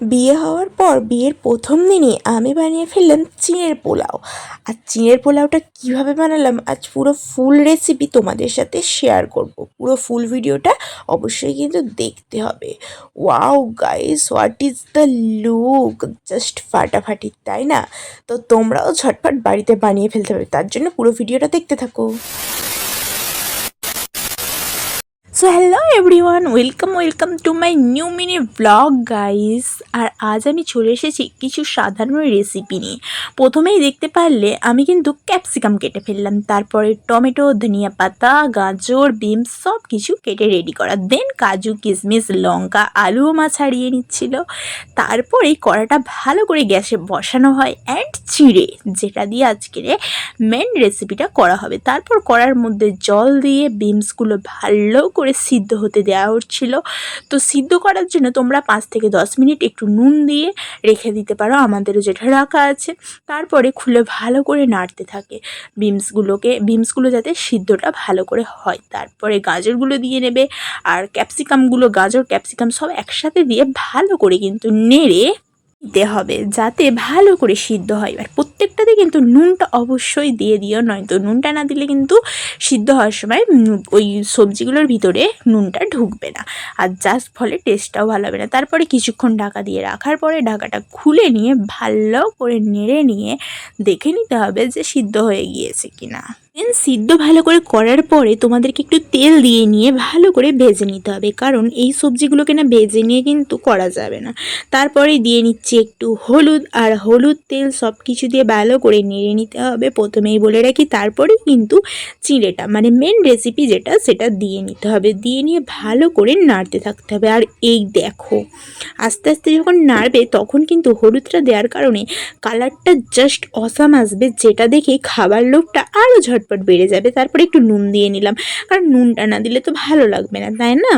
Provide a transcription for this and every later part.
বিয়ে হওয়ার পর বিয়ের প্রথম দিনই আমি বানিয়ে ফেললাম চিনের পোলাও। আর চিনের পোলাওটা কীভাবে বানালাম, আজ পুরো ফুল রেসিপি তোমাদের সাথে শেয়ার করব। পুরো ফুল ভিডিওটা অবশ্যই কিন্তু দেখতে হবে। Wow guys what is the look just ফাটাফাটি, তাই না? তো তোমরাও ঝটপট বাড়িতে বানিয়ে ফেলতে পারবে তার জন্য পুরো ভিডিওটা দেখতে থাকো। So hello everyone welcome welcome to my new mini vlog guys আর আজ আমি চলে এসেছি কিছু সাধারণ রেসিপি নিয়ে। প্রথমেই দেখতে পারলে আমি কিন্তু ক্যাপসিকাম কেটে ফেললাম। তারপরে টমেটো, ধনিয়া পাতা, গাজর বিমস সব কিছু কেটে রেডি করা। দেন কাজু, কিশমিশ, লঙ্কা, আলুও মা ছাড়িয়ে নিচ্ছিল। তারপরে কড়াটা ভালো করে গ্যাসে বসানো হয় অ্যান্ড চিড়ে, যেটা দিয়ে আজকের মেন রেসিপিটা করা হবে। তারপর কড়ার মধ্যে জল দিয়ে বিমসগুলো ভালো করে সিদ্ধ হতে দেওয়া হচ্ছিল। তো সিদ্ধ করার জন্য তোমরা পাঁচ থেকে দশ মিনিট একটু নুন দিয়ে রেখে দিতে পারো, আমাদেরও যেটা রাখা আছে। তারপরে খুলে ভালো করে নাড়তে থাকে বিমসগুলোকে, বিমসগুলো যাতে সিদ্ধটা ভালো করে হয়। তারপরে গাজরগুলো দিয়ে নেবে আর ক্যাপসিকামগুলো, গাজর, ক্যাপসিকাম সব একসাথে দিয়ে ভালো করে কিন্তু নেড়ে দিতে হবে, যাতে ভালো করে সিদ্ধ হয়। আর প্রত্যেকটাতে কিন্তু নুনটা অবশ্যই দিয়ে দিও, নয়তো নুনটা না দিলে কিন্তু সিদ্ধ হওয়ার সময় ওই সবজিগুলোর ভিতরে নুনটা ঢুকবে না। আর জাস্ট ফলে টেস্টটাও ভালো হবে না। তারপরে কিছুক্ষণ ঢাকা দিয়ে রাখার পরে ঢাকাটা খুলে নিয়ে ভালো করে নেড়ে নিয়ে দেখে নিতে হবে যে সিদ্ধ হয়ে গিয়েছে কিনা। দেন সিদ্ধ ভালো করে করার পরে তোমাদেরকে একটু তেল দিয়ে নিয়ে ভালো করে ভেজে নিতে হবে। কারণ এই সবজিগুলোকে না ভেজে নিয়ে কিন্তু করা যাবে না। তারপরে দিয়ে নিচ্ছি একটু হলুদ। আর হলুদ তেল সব কিছু দিয়ে ভালো করে নেড়ে নিতে হবে। প্রথমেই বলে রাখি, তারপরেই কিন্তু চিঁড়েটা মানে মেন রেসিপি যেটা, সেটা দিয়ে নিতে হবে। দিয়ে নিয়ে ভালো করে নাড়তে থাকতে হবে। আর এই দেখো, আস্তে আস্তে যখন নাড়বে, তখন কিন্তু হলুদটা দেওয়ার কারণে কালারটা জাস্ট অসাম আসবে। যেটা দেখে খাবার লোভটা আরও ঝটপট বেড়ে যাবে, তারপরে একটু নুন দিয়ে নিলাম। কারণ নুনটা না দিলে তো ভালো লাগবে না, তাই না?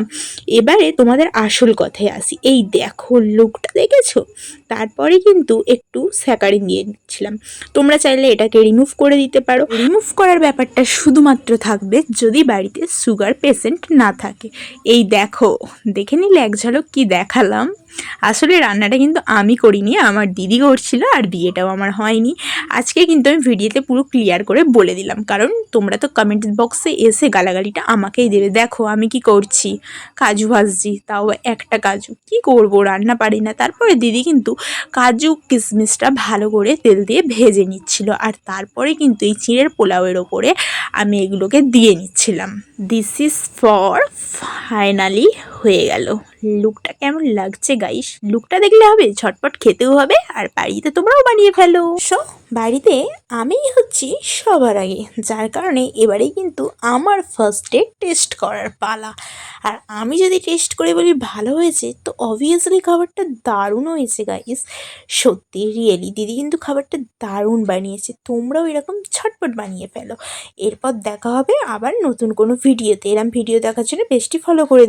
এবারে তোমাদের আসল কথায় আসি। এই দেখো লুকটা দেখেছ? তারপরে কিন্তু একটু স্যাকারিন দিয়ে দিচ্ছিলাম তোমরা চাইলে এটাকে রিমুভ করে দিতে পারো। রিমুভ করার ব্যাপারটা শুধুমাত্র থাকবে যদি বাড়িতে সুগার পেশেন্ট না থাকে। এই দেখো, দেখে নিলে এক ঝলক কি দেখালাম? আসলে রান্নাটা কিন্তু আমি করিনি, আমার দিদি করছিল আর বিয়েটাও আমার হয়নি। আজকে কিন্তু আমি ভিডিওতে পুরো ক্লিয়ার করে বলে দিলাম, কারণ তোমরা তো কমেন্ট বক্সে এসে গালাগালিটা আমাকেই দেবে। দেখো, আমি কি করছি? কাজু ভাজছি, তাও একটা কাজু। কি করব? রান্না পারি না। তারপরে দিদি কিন্তু কাজু কিশমিশটা ভালো করে তেল দিয়ে ভেজে নিচ্ছিল আর তারপরে কিন্তু এই চিঁড়ের পোলাওয়ের ওপরে আমি এগুলোকে দিয়ে নিচ্ছিলাম। দিস ইজ ফর ফাইনালি হয়ে গেল। লুকটা কেমন লাগছে গাইস লুকটা দেখলে হবে, ঝটপট খেতেও হবে, আর বাড়িতে তোমরাও বানিয়ে ফেলো। সো বাড়িতে আমিই হচ্ছি সবার আগে, যার কারণে এবারেই কিন্তু আমার ফার্স্টে টেস্ট করার পালা। আর আমি যদি টেস্ট করে বলি ভালো হয়েছে, তো অবভিয়াসলি খাবারটা দারুণ হয়েছে গাইস সত্যি রিয়েলি দিদি কিন্তু খাবারটা দারুণ বানিয়েছে। তোমরাও এরকম ছটপট বানিয়ে ফেলো। এরপর দেখা হবে আবার নতুন কোনো ভিডিওতে এরম ভিডিও দেখার জন্য বেশটি ফলো করে